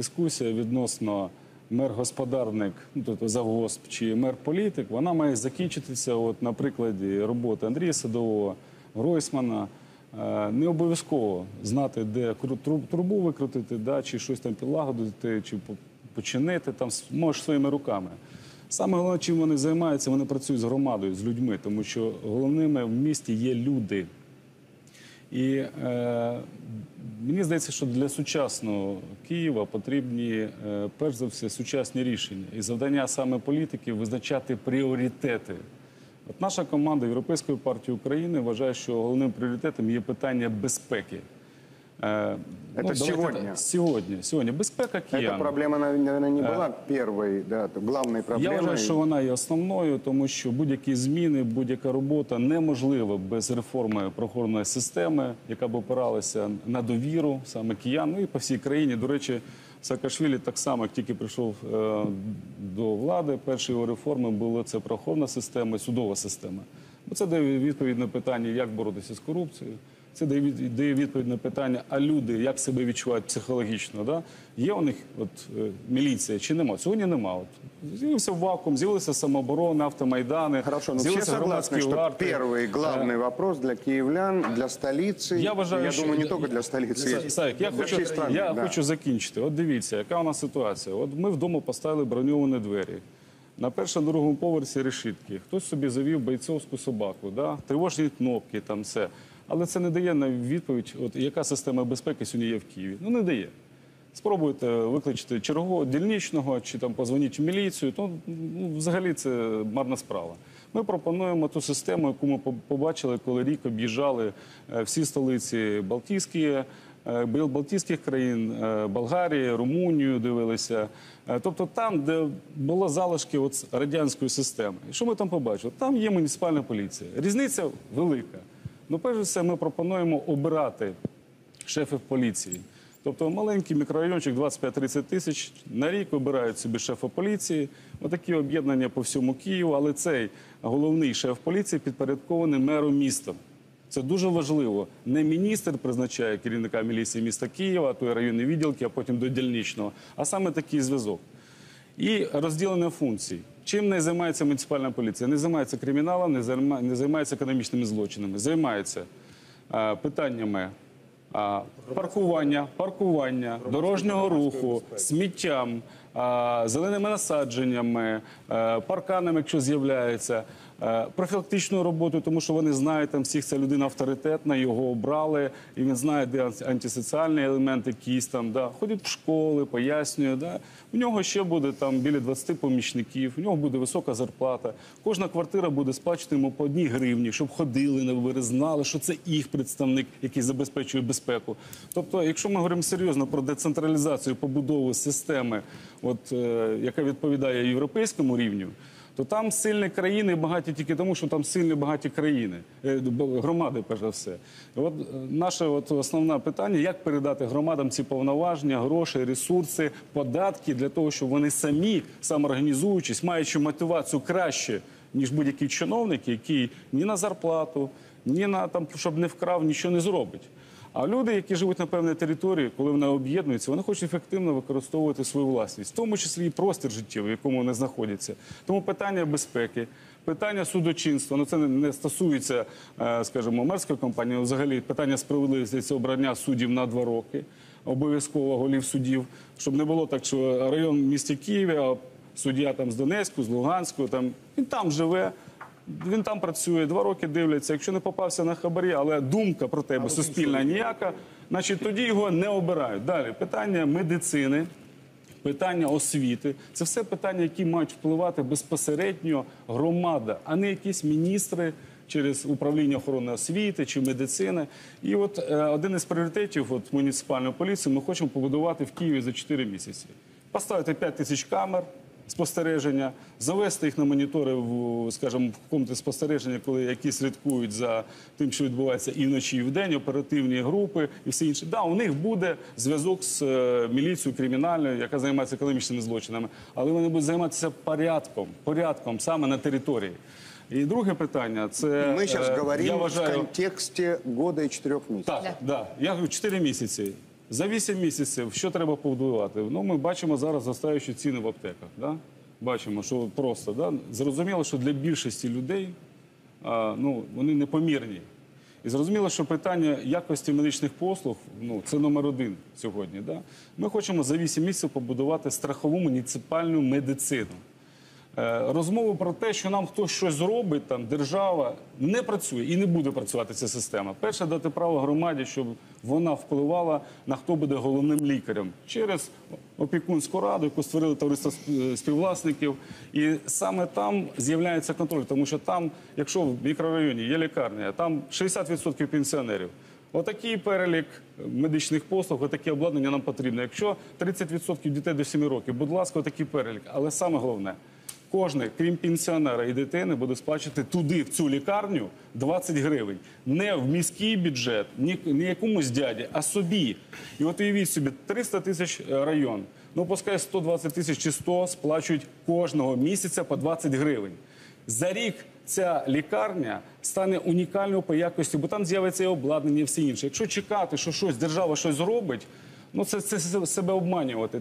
дискусія відносно мер-господарник, ну, тобто завгосп чи мер-політик, вона має закінчитися от, на прикладі роботи Андрія Садового, Гройсмана. Е, Не обов'язково знати, де трубу викрутити, да, чи щось там підлагодити, чи починити там можеш своїми руками. Саме головне, чим вони займаються, вони працюють з громадою, з людьми, тому що головними в місті є люди. І е, мені здається, що для сучасного Києва потрібні е, перш за все сучасні рішення. І завдання саме політиків визначати пріоритети. От наша команда Європейської партії України вважає, що головним пріоритетом є питання безпеки. Е, Це давайте сьогодні? так, Сьогодні. Сьогодні. Безпека киян. Эта проблема, наверное, не была первой, да, то главной Я вважаю, що вона є основною, тому що будь-які зміни, будь-яка робота неможлива без реформи правоохоронної системи, яка б опиралася на довіру саме киян, ну і по всій країні. До речі, Саакашвілі так само, як тільки прийшов е, до влади, перші його реформи було це правоохоронна система і судова система. Бо це дає відповідь на питання, як боротися з корупцією. Це дає від- дає відповідь на питання, а люди як себе відчувають психологічно. Да? Є у них от, е, міліція чи нема? Сьогодні нема. От, з'явився вакуум, з'явилися самооборони, автомайдани, Хорошо, но все з'явилися согласны, громадські что варти. первый главный вопрос для киевлян, для столицы, Я вважаю, що- думаю, не только для столицы, Савік, я для хочу, всей страны. я да. хочу закінчити. От дивіться, яка у нас ситуація. От ми вдома поставили броньовані двері. На першому другому поверсі решітки. Хтось собі завів бойцовську собаку, да? тривожні кнопки, там все. Але це не дає на відповідь, от яка система безпеки сьогодні є в Києві. Ну не дає. Спробуйте викличте чергового дільничного чи там позвоніть в міліцію. То ну, взагалі це марна справа. Ми пропонуємо ту систему, яку ми побачили, коли рік об'їжджали е, всі столиці Балтійські, е, Балтійських країн, е, Болгарії, Румунію дивилися. Тобто там, де були залишки от радянської системи. І що ми там побачили? Там є муніципальна поліція. Різниця велика. Ну, перш за все, ми пропонуємо обирати шефів поліції. Тобто маленький мікрорайончик 25-30 тисяч на рік вибирають собі шефа поліції. Отакі об'єднання по всьому Києву, але цей головний шеф поліції підпорядкований меру міста. Це дуже важливо. Не міністр призначає керівника міліції міста Києва, а то є районні відділки, а потім до дільничного, а саме такий зв'язок. І розділення функцій. Чим не займається муніципальна поліція? Не займається криміналом, не займа- не займається економічними злочинами. Займається е, питаннями е, паркування, паркування, дорожнього руху, сміттям, зеленими насадженнями, е, парканами, якщо з'являється, е, профілактичною роботою, тому що вони знають, там всіх ця людина авторитетна, його обрали, і він знає, де антисоціальні елементи, якісь там, да, ходить в школи, пояснює. Да. У нього ще буде там біля 20 помічників, у нього буде висока зарплата. Кожна квартира буде сплачувати йому по одній гривні, щоб ходили на вибори, знали, що це їх представник, який забезпечує безпеку. Тобто, якщо ми говоримо серйозно про децентралізацію побудову системи, от, е, яка відповідає європейському рівню, то там сильні країни багаті тільки тому, що там сильні багаті країни, е, громади, перш за все. От наше от основне питання: як передати громадам ці повноваження, гроші, ресурси, податки для того, щоб вони самі самоорганізуючись, маючи мотивацію краще, ніж будь-який чиновник, який ні на зарплату, ні на там, щоб не вкрав, нічого не зробить. А люди, які живуть на певній території, коли вони об'єднуються, вони хочуть ефективно використовувати свою власність, в тому числі і простір життєвий, в якому вони знаходяться. Тому питання безпеки, питання судочинства, ну це не- стосується, е, скажімо, мерської компанії, взагалі питання справедливості це обрання суддів на два роки, обов'язково голів суддів, щоб не було так, що район в місті Києві, а суддя там з Донецьку, з Луганську, там він там живе. Він там працює, два роки дивляться. Якщо не попався на хабарі, але думка про тебе суспільна ніяка, значить тоді його не обирають. Далі питання медицини, питання освіти це все питання, які мають впливати безпосередньо громада, а не якісь міністри. Через управління охорони освіти чи медицини, і от е, один із пріоритетів от муніципальної поліції ми хочемо побудувати в Києві за 4 місяці. Поставити 5 тисяч камер, спостереження, завести їх на монітори в, скажімо, в комнаті спостереження, коли які слідкують за тим, що відбувається і вночі, і вдень, оперативні групи і все інше. Да, у них буде зв'язок з е, міліцією кримінальною, яка займається економічними злочинами, але вони будуть займатися порядком, порядком саме на території. І друге питання це Мы сейчас е, говорим я в вважаю, контексте года и четырех месяцев. так, да. Я говорю 4 місяці. За 8 місяців що треба побудувати? Ну, ми бачимо зараз зростаючі ціни в аптеках. Да? Бачимо, що просто да? зрозуміло, що для більшості людей а, ну, вони непомірні. І зрозуміло, що питання якості медичних послуг ну, це номер один сьогодні. Да? Ми хочемо за 8 місяців побудувати страхову муніципальну медицину. Е, Розмови про те, що нам хтось щось зробить, там держава не працює і не буде працювати ця система. Перше, дати право громаді, щоб вона впливала на хто буде головним лікарем через опікунську раду, яку створили товариство співвласників. І саме там з'являється контроль, тому що там, якщо в мікрорайоні є лікарня, там 60% пенсіонерів. Отакий перелік медичних послуг, отаке обладнання нам потрібно. Якщо 30% дітей до 7 років, будь ласка, отакий перелік. Але саме головне, кожен, крім пенсіонера і дитини, буде сплачувати туди, в цю лікарню, 20 гривень. Не в міський бюджет, ні якомусь дяді, а собі. І от уявіть собі, 300 тисяч е, район. Ну, пускай 120 тисяч чи 100 сплачують кожного місяця по 20 гривень. За рік ця лікарня стане унікальною по якості, бо там з'явиться і обладнання, і все інше. Якщо чекати, що щось держава щось зробить, ну це, це себе обманювати.